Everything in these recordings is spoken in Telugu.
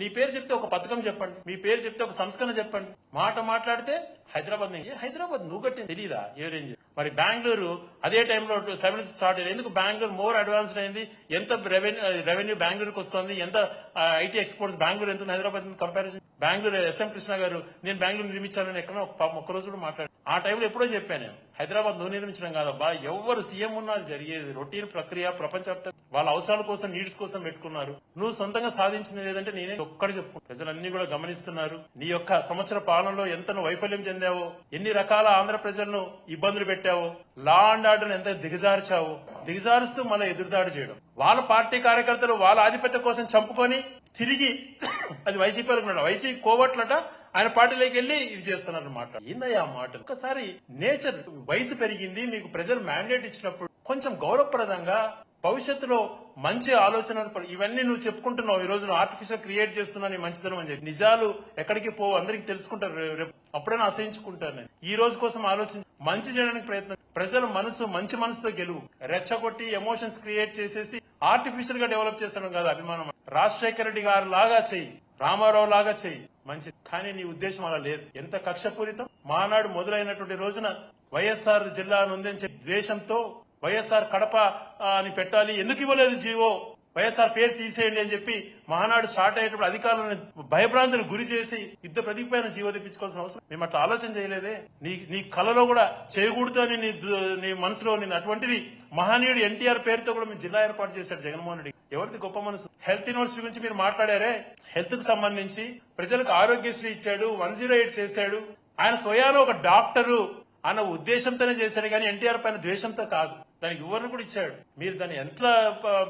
నీ పేరు చెప్తే ఒక పథకం చెప్పండి. మీ పేరు చెప్తే ఒక సంస్కరణ చెప్పండి. మాట మాట్లాడితే హైదరాబాద్ నుంచి హైదరాబాద్ నువ్వు కట్టింది? తెలియదా ఏ రేంజ్? మరి బెంగళూరు అదే టైంలో సెవెన్ స్టార్ట్ అయ్యింది. ఎందుకు బెంగళూరు మోర్ అడ్వాన్స్డ్ అయింది? ఎంత రెవెన్యూ రెవెన్యూ బెంగళూరుకి వస్తుంది? ఎంత ఐటీ ఎక్స్పోర్ట్స్ బెంగళూరు ఎంత Hyderabad comparison Bengaluru S M Krishna garu నేను బెంగళూరు నిర్మించాలని ఎక్కడో ఒక్క రోజు కూడా మాట్లాడు ఆ టైంలో ఎప్పుడో చెప్పాను నేను. హైదరాబాద్ నువ్వు నిర్మించడం కాదబ్బా. ఎవరు సీఎం ఉన్నా జరిగేది. రొటీన్ ప్రక్రియ ప్రపంచవ్యాప్తంగా వాళ్ళ అవసరాల కోసం నీడ్స్ కోసం పెట్టుకున్నారు. నువ్వు సొంతంగా సాధించింది లేదంటే నేనే ఒక్కటి చెప్పు. ప్రజలన్నీ కూడా గమనిస్తున్నారు. నీ యొక్క సంవత్సర పాలనలో ఎంత వైఫల్యం చెందావో ఎన్ని రకాల ఆంధ్ర ప్రజలను ఇబ్బందులు పెట్టావో లా అండ్ ఆర్డర్ ఎంత దిగజార్చావో దిగజారుస్తూ మన ఎదురుదాడి చేయడం. వాళ్ళ పార్టీ కార్యకర్తలు వాళ్ళ ఆధిపత్య కోసం చంపుకొని తిరిగి అది వైసీపీ ఉన్నాడు వైసీపీ కోవట్లట ఆయన పార్టీలోకి వెళ్ళి ఇది చేస్తున్నారు మాట ఏందయ్యా మాట ఒకసారి నేచర్ వయసు పెరిగింది మీకు ప్రజలు మ్యాండేట్ ఇచ్చినప్పుడు కొంచెం గౌరవప్రదంగా భవిష్యత్తులో మంచి ఆలోచనలు ఇవన్నీ నువ్వు చెప్పుకుంటున్నావు. ఈ రోజు నువ్వు ఆర్టిఫిషియల్ క్రియేట్ చేస్తున్నా నీ మంచితనం అని చెప్పి. నిజాలు ఎక్కడికి పోవు అందరికి తెలుసుకుంటారు. రేపు అప్పుడైనా అసహించుకుంటాను నేను. ఈ రోజు కోసం ఆలోచించి. మంచి చేయడానికి ప్రయత్నం. ప్రజల మనసు మంచి మనసుతో గెలువు. రెచ్చగొట్టి ఎమోషన్స్ క్రియేట్ చేసేసి ఆర్టిఫిషియల్గా డెవలప్ చేసడం కాదు అభిమానం. రాజశేఖర రెడ్డి గారు లాగా చెయ్యి. రామారావు లాగా చెయ్యి. మంచిది. కానీ నీ ఉద్దేశం అలా లేదు. ఎంత కక్షపూరితం? మానాడు మొదలైనటువంటి రోజున వైఎస్ఆర్ జిల్లా ఉందని ద్వేషంతో వైఎస్ఆర్ కడప అని పెట్టాలి. ఎందుకు ఇవ్వలేదు జీవో? వైఎస్ఆర్ పేరు తీసేయండి అని చెప్పి మహానాడు స్టార్ట్ అయ్యేటప్పుడు అధికారులను భయభ్రాంతులకు గురి చేసి యుద్ధ ప్రతిపైన జీవో తెప్పించుకోవాల్సిన అవసరం. మేము అట్లా ఆలోచన చేయలేదే. నీ నీ కలలో కూడా చేయకూడదు అని నీ నీ మనసులో నేను అటువంటిది మహనీయుడు ఎన్టీఆర్ పేరుతో కూడా మేము జిల్లా ఏర్పాటు చేశారు జగన్మోహన్ రెడ్డి. ఎవరిది గొప్ప మనసు? హెల్త్ యూనివర్సిటీ గురించి మీరు మాట్లాడారే? హెల్త్కు సంబంధించి ప్రజలకు ఆరోగ్యశ్రీ ఇచ్చాడు వన్ జీరో ఎయిట్ చేశాడు. ఆయన స్వయాన ఒక డాక్టరు అన్న ఉద్దేశంతోనే చేశాడు కానీ ఎన్టీఆర్ పైన ద్వేషంతో కాదు. దానికి వివరణ కూడా ఇచ్చాడు. మీరు దాన్ని ఎంత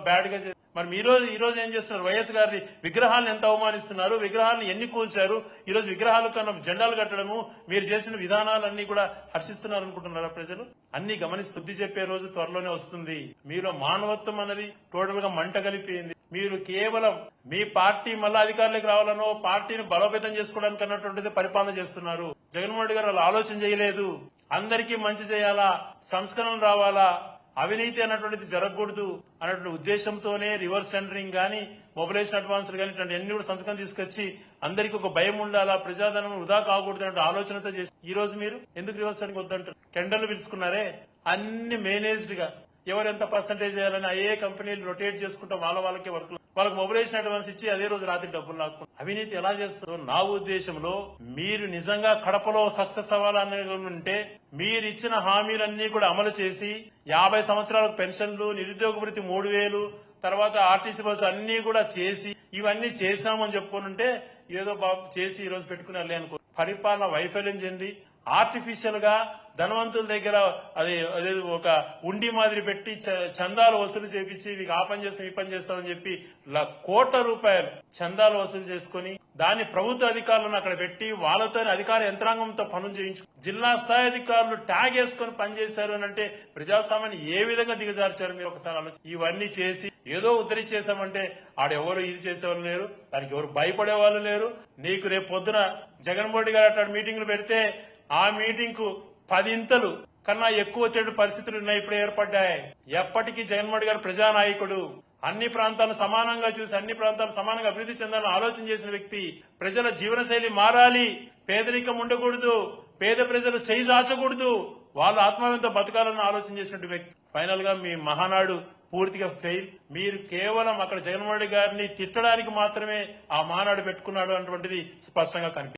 బ్యాడ్గా మరి మీరు ఈ రోజు ఏం చేస్తున్నారు? వైఎస్ గారి విగ్రహాలను ఎంత అవమానిస్తున్నారు? విగ్రహాలను ఎన్ని కూల్చారు? ఈ రోజు విగ్రహాలు కన్నా జెండాలు కట్టడము మీరు చేసిన విధానాలన్నీ కూడా హర్షిస్తున్నారు అనుకుంటున్నారా ప్రజలు? అన్ని గమనిస్తూ బుద్ధి చెప్పే రోజు త్వరలోనే వస్తుంది. మీలో మానవత్వం అనేది టోటల్గా మంట కలిపింది మీరు కేవలం మీ పార్టీ మళ్ళా అధికారులకు రావాలనో పార్టీని బలోపేతం చేసుకోవడానికి అన్నటువంటిది పరిపాలన చేస్తున్నారు. జగన్మోహన్ రెడ్డి గారు అలా ఆలోచన చేయలేదు. అందరికీ మంచి చేయాలా? సంస్కరణ రావాలా? అవినీతి అన్నటువంటిది జరగకూడదు అన్నటువంటి ఉద్దేశంతోనే రివర్స్ టెండరింగ్ కానీ మొబిలైజేషన్ అడ్వాన్స్ కానీ ఇటువంటి అన్ని కూడా సంతకం తీసుకొచ్చి అందరికీ ఒక భయం ఉండాలా ప్రజాధనం వృధా కాకూడదు అనే ఆలోచనతో చేసి ఈ రోజు మీరు ఎందుకు రివర్స్ టెండరింగ్ వద్దంటారు? టెండర్లు పిలుచుకున్నారే? అన్ని మేనేజ్డ్గా. ఎవరెంత పర్సంటేజ్ చేయాలని ఏ కంపెనీలు రొటేట్ చేసుకుంటా వాళ్ళ వాళ్ళకే వర్క్ వాళ్ళకి మొబిలైజేషన్ అడ్వాన్స్ ఇచ్చి అదే రోజు రాత్రి డబ్బులు నాకు అవినీతి ఎలా చేస్తారో నా ఉద్దేశంలో మీరు నిజంగా కడపలో సక్సెస్ అవ్వాలని ఉంటే మీరు ఇచ్చిన హామీలన్నీ కూడా అమలు చేసి యాభై సంవత్సరాలకు పెన్షన్లు నిరుద్యోగ వృత్తి మూడు వేలు తర్వాత ఆర్టీసీ బస్సు అన్ని కూడా చేసి ఇవన్నీ చేశామని చెప్పుకుంటే ఏదో బాబు చేసి ఈ రోజు పెట్టుకుని అనుకో. పరిపాలన వైఫల్యం చెంది ఆర్టిఫిషియల్గా ధనవంతుల దగ్గర అది అదే ఒక ఉండి మాదిరి పెట్టి చ- చందాలు వసూలు చేపించి ఇది ఆ పని చేస్తాం ఈ పని చేస్తామని చెప్పి ల- కోట్ల రూపాయలు చందాలు వసూలు చేసుకుని దాన్ని ప్రభుత్వ అధికారులను అక్కడ పెట్టి వాళ్ళతో అధికార యంత్రాంగంతో పనులు చేయించు జిల్లా స్థాయి అధికారులు ట్యాగ్ వేసుకొని పనిచేశారు అని అంటే ప్రజాస్వామ్యాన్ని ఏ విధంగా దిగజార్చారు మీరు ఒకసారి ఆలోచన ఇవన్నీ చేసి ఏదో ఉద్ధరించేసామంటే ఆడెవరు ఇది చేసేవాళ్ళు లేరు దానికి ఎవరు భయపడే వాళ్ళు లేరు. నీకు రేపు పొద్దున జగన్మోహన్ రెడ్డి గారు అట్లాంటి మీటింగ్లు పెడితే ఆ మీటింగ్కు పదింతలు కన్నా ఎక్కువ చెడు పరిస్థితులు ఉన్నాయి ఇప్పుడు ఏర్పడ్డాయి. ఎప్పటికీ జగన్మోహన్ గారు ప్రజానాయకుడు. అన్ని ప్రాంతాలను సమానంగా చూసి అన్ని ప్రాంతాలు సమానంగా అభివృద్ధి చెందాలని ఆలోచన చేసిన వ్యక్తి. ప్రజల జీవనశైలి మారాలి. పేదరికం ఉండకూడదు. పేద ప్రజలు చేయి చాచకూడదు. వాళ్ళ ఆత్మవ్యంతో బతకాలని ఆలోచన చేసినటువంటి వ్యక్తి. ఫైనల్గా మీ మహానాడు పూర్తిగా ఫెయిల్. మీరు కేవలం అక్కడ జగన్మోహన్ గారిని తిట్టడానికి మాత్రమే ఆ మహానాడు పెట్టుకున్నాడు అన్నటువంటిది స్పష్టంగా కనిపిస్తుంది